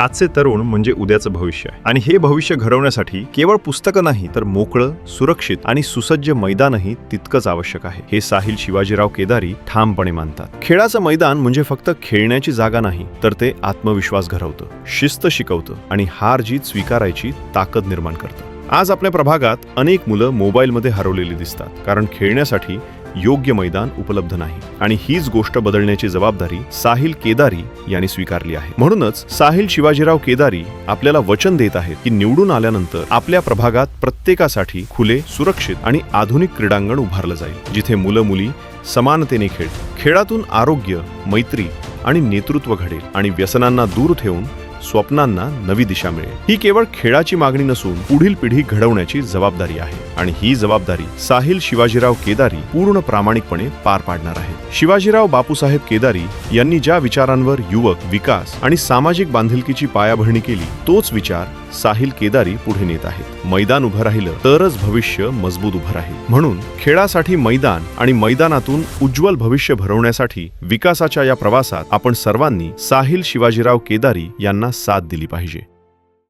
आजचे तरुण म्हणजे उद्याचं भविष्य आहे. आणि हे भविष्य घडवण्यासाठी केवळ पुस्तकं नाही तर मोकळं सुरक्षित आणि सुसज्ज मैदानही तितकंच आवश्यक आहे. हे साहिल शिवाजीराव केदारी ठामपणे मानतात. खेळाचं मैदान म्हणजे फक्त खेळण्याची जागा नाही तर ते आत्मविश्वास घडवतं शिस्त शिकवतं आणि हार जीत स्वीकारायची ताकद निर्माण करतं. आज आपल्या प्रभागात अनेक मुलं मोबाईलमध्ये हरवलेली दिसतात कारण खेळण्यासाठी योग्य मैदान उपलब्ध नाही. आणि हीच गोष्ट बदलण्याची जबाबदारी साहिल केदारी यांनी स्वीकारली आहे. म्हणूनच साहिल शिवाजीराव केदारी आपल्याला वचन देत आहेत की निवडून आल्यानंतर आपल्या प्रभागात प्रत्येकासाठी खुले सुरक्षित आणि आधुनिक क्रीडांगण उभारलं जाईल जिथे मुलं मुली समानतेने खेळ खेळातून आरोग्य मैत्री आणि नेतृत्व घडेल आणि व्यसनांना दूर ठेवून स्वप्नांना नवी दिशा मिळेल. ही केवळ खेळाची मागणी नसून पुढील पिढी घडवण्याची जबाबदारी आहे. आणि ही जबाबदारी साहिल शिवाजीराव केदारी पूर्ण प्रामाणिकपणे पार पाडणार आहेत शिवाजीराव बापूसाहेब केदारी यांनी ज्या विचारांवर युवक विकास आणि सामाजिक बांधिलकीची पायाभरणी केली तोच विचार साहिल केदारी पुढे नेत आहेत. मैदान उभं राहिलं तरच भविष्य मजबूत उभं राहील. म्हणून खेळासाठी मैदान आणि मैदानातून उज्ज्वल भविष्य भरवण्यासाठी विकासाच्या या प्रवासात आपण सर्वांनी साहिल शिवाजीराव केदारी यांना साथ दिली पाहिजे